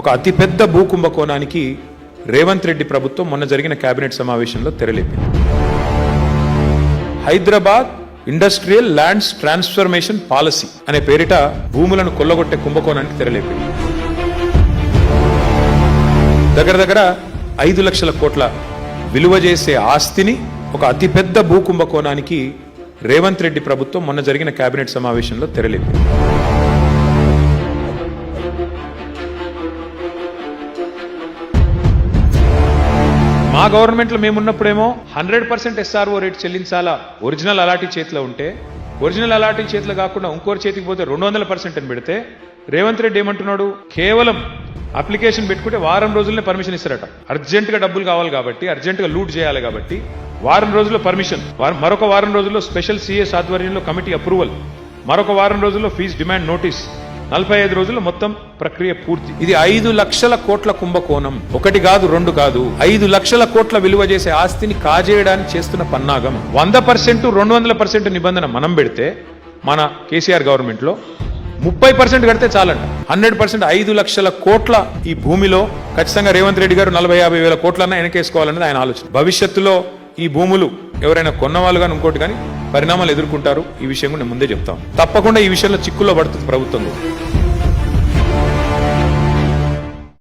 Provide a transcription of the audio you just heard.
ఒక అతిపెద్ద భూ కుంభకోణానికి రేవంత్ రెడ్డి ప్రభుత్వం మొన్న జరిగిన కేబినెట్ సమావేశంలో తెరలేపింది. Hyderabad industrial lands transformation policy అనే పేరిట భూములను కొల్లగొట్టే కుంభకోణానికి తెరలేపింది. దగ్గర దగ్గర ఐదు లక్షల కోట్ల విలువ చేసే ఆస్తిని ఒక అతిపెద్ద భూ కుంభకోణానికి రేవంత్ రెడ్డి ప్రభుత్వం మొన్న జరిగిన కేబినెట్ సమావేశంలో తెరలేపింది. గవర్నమెంట్లో మేమున్నప్పుడేమో హండ్రెడ్ పర్సెంట్ ఎస్ఆర్ఓ రేట్ చెల్లించాలా? ఒరిజినల్ అలాటీ చేతిలో ఉంటే ఒరిజినల్ అలాటీ చేతిలో కాకుండా ఇంకోరి చేతికి పోతే రెండు వందల పర్సెంట్ అని పెడితే రేవంత్ రెడ్డి ఏమంటున్నాడు? కేవలం అప్లికేషన్ పెట్టుకుంటే వారం రోజులనే పర్మిషన్ ఇస్తారట. అర్జెంటుగా డబ్బులు కావాలి కాబట్టి అర్జెంటుగా లూట్ చేయాలి కాబట్టి వారం రోజుల్లో పర్మిషన్ వారం- మరొక వారం రోజుల్లో స్పెషల్ సిఎస్ ఆధ్వర్యంలో కమిటీ అప్రూవల్ మరొక వారం రోజుల్లో ఫీజు డిమాండ్ నోటీస్. నలభై ఐదు రోజులు మొత్తం ప్రక్రియ పూర్తి. ఇది ఐదు లక్షల కోట్ల కుంభకోణం. ఒకటి కాదు రెండు కాదు. ఐదు లక్షల కోట్ల విలువ చేసే ఆస్తిని కాజేయడానికి చేస్తున్న పన్నాగం. వంద పర్సెంట్ రెండు వందల పర్సెంట్ నిబంధన మనం పెడితే మన కేసీఆర్ గవర్నమెంట్లో ముప్పై పర్సెంట్ కడితే చాలంట. హండ్రెడ్ పర్సెంట్ ఐదు లక్షల కోట్ల ఈ భూమిలో ఖచ్చితంగా రేవంత్ రెడ్డి గారు నలభై యాభై వేల కోట్లన్నా వెనకేసుకోవాలన్నది ఆయన ఆలోచన. భవిష్యత్తులో ఈ భూములు ఎవరైనా కొన్నవాళ్ళు కానీ ఇంకోటి కానీ పరిణామాలు ఎదుర్కొంటారు. ఈ విషయం కూడా నేను ముందే చెప్తాం తప్పకుండా ఈ విషయంలో చిక్కుల్లో పడుతుంది ప్రభుత్వం కూడా.